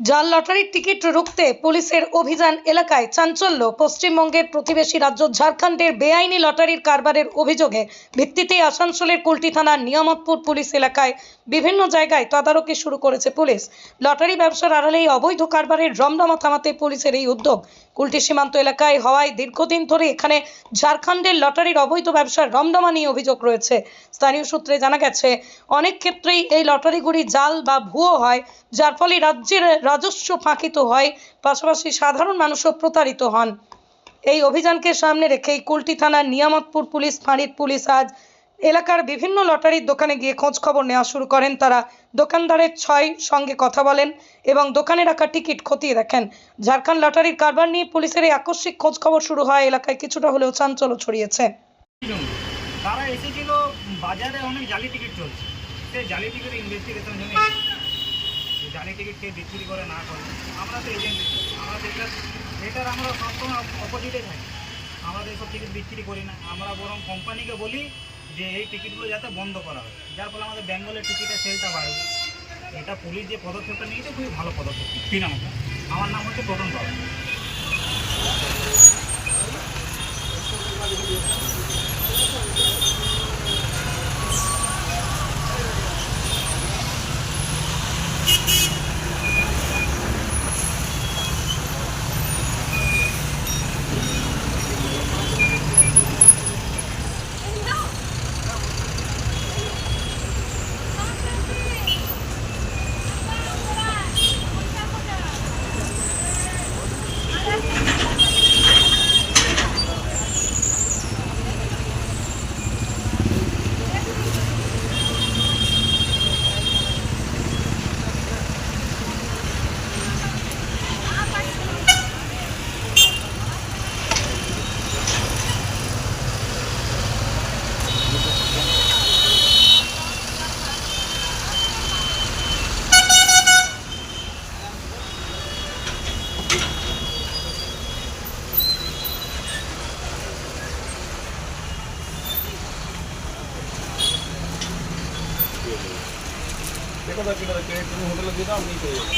জাল লটারির টিকিট রুখতে পুলিশের অভিযান এলাকায় চাঞ্চল্য। পশ্চিমবঙ্গের প্রতিবেশী রাজ্য ঝাড়খণ্ডের বেআইনি লটারির কারবারের অভিযোগে ভিত্তিতে আসানসোলের কুলটি থানার নিয়ামতপুর পুলিশ এলাকায় বিভিন্ন জায়গায় তদারকি শুরু করেছে পুলিশ। লটারি ব্যবসার আড়ালে এই অবৈধ কারবারের রমরমা থামাতে পুলিশের এই উদ্যোগ। কুলটি সীমান্ত এলাকায় হওয়ায় দীর্ঘদিন ধরে এখানে ঝাড়খণ্ডের লটারির অবৈধ ব্যবসার রমরমা নিয়ে অভিযোগ রয়েছে। স্থানীয় সূত্রে জানা গেছে, অনেক ক্ষেত্রেই এই লটারিগুলি জাল বা ভুয়ো হয়, যার ফলে রাজ্যের রাজস্ব ফাঁকিত হয়, পাশাপাশি সাধারণ মানুষও প্রতারিত হন। এই অভিযানকে সামনে রেখেই কুলটি থানার নিয়ামতপুর পুলিশ, ফাঁড়ির পুলিশ আজ এলাকার বিভিন্ন লটারির দোকানে গিয়ে খোঁজ খবর নেওয়া শুরু করেন তারা। দোকানদারের ছয় সঙ্গে কথা বলেন এবং দোকানে রাখা টিকিট খতিয়ে দেখেন। ঝাড়খণ্ড লটারির কারবার নিয়ে পুলিশের এই আকস্মিক খোঁজ খবর শুরু হয়। এলাকায় কিছুটা হলেও চাঞ্চল্য ছড়িয়েছে। তারা এসেছিল, বাজারে অনেক জালি টিকিট চলছে। জালি ইনভেস্টিগেশন জন্য জালি টিকিট কে বিক্রি করে না করে। আমরা তো এজেন্ট এটার আমরা সবসময় অপোজিটে থাকি। টিকিট বিক্রি করি না। আমরা বরং কোম্পানিকে বলি যে এই টিকিটগুলো যাতে বন্ধ করা হয়। যার ফলে আমাদের বেঙ্গলের টিকিটের সেলটা বাড়বে। এটা পুলিশ যে পদক্ষেপটা নিয়েছে, খুবই ভালো পদক্ষেপ। নাম আমার নাম হচ্ছে প্রথম বাবা দেখো দাও কিনা ক্রেডিট তুমি হোটেলে দিয়ে দাও আমি পেয়ে যাব